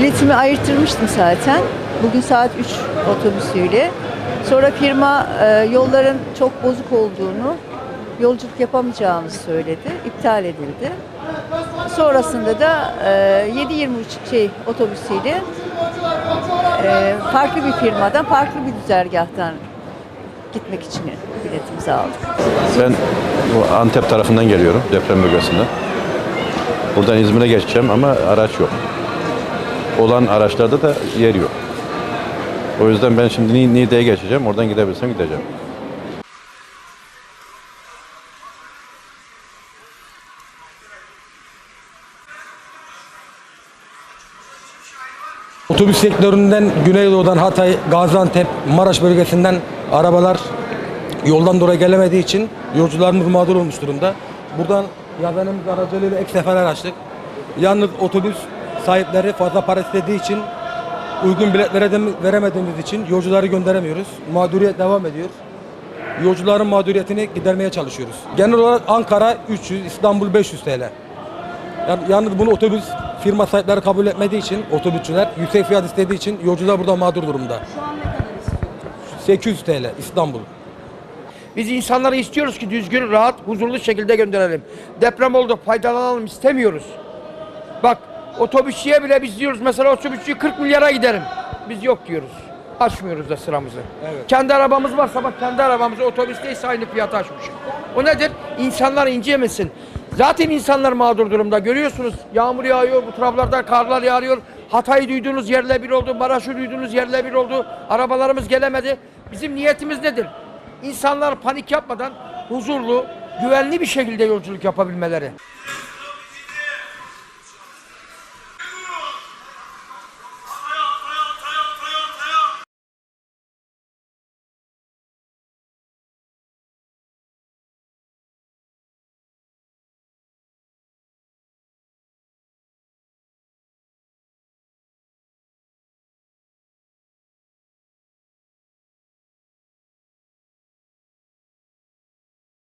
biletimi ayırtırmıştım zaten. Bugün saat 3 otobüsüyle. Sonra firma e, yolların çok bozuk olduğunu, yolculuk yapamayacağımızı söyledi. İptal edildi. Sonrasında da e, 7.23 şey otobüsüyle e, farklı bir firmadan, farklı bir güzergahtan gitmek için biletimizi aldık. Ben bu Antep tarafından geliyorum, deprem bölgesinden. Buradan İzmir'e geçeceğim ama araç yok. Olan araçlarda da yer yok. O yüzden ben şimdi Ni- Niğde'ye geçeceğim. Oradan gidebilsem gideceğim. Otobüs sektöründen Güneydoğu'dan Hatay, Gaziantep, Maraş bölgesinden arabalar yoldan dolayı gelemediği için yolcularımız mağdur olmuş durumda. Buradan yabanımız aracılığıyla ek seferler açtık. Yalnız otobüs sahipleri fazla para istediği için uygun biletlere de veremediğimiz için yolcuları gönderemiyoruz. Mağduriyet devam ediyor. Yolcuların mağduriyetini gidermeye çalışıyoruz. Genel olarak Ankara 300, İstanbul 500 TL. Yani, yalnız bunu otobüs firma sahipleri kabul etmediği için otobüsçüler yüksek fiyat istediği için yolcular burada mağdur durumda. Şu an ne kadar 800 TL İstanbul. Biz insanları istiyoruz ki düzgün, rahat, huzurlu şekilde gönderelim. Deprem oldu, faydalanalım istemiyoruz. Bak otobüsçüye bile biz diyoruz mesela otobüsçüye 40 milyara giderim. Biz yok diyoruz. Açmıyoruz da sıramızı. Evet. Kendi arabamız varsa bak kendi arabamızı otobüsteyse aynı fiyata açmışız. O nedir? İnsanlar incemesin. Zaten insanlar mağdur durumda. Görüyorsunuz yağmur yağıyor, bu taraflarda karlar yağıyor. Hatay'ı duyduğunuz yerle bir oldu, Maraş'ı duyduğunuz yerle bir oldu. Arabalarımız gelemedi. Bizim niyetimiz nedir? İnsanlar panik yapmadan huzurlu, güvenli bir şekilde yolculuk yapabilmeleri.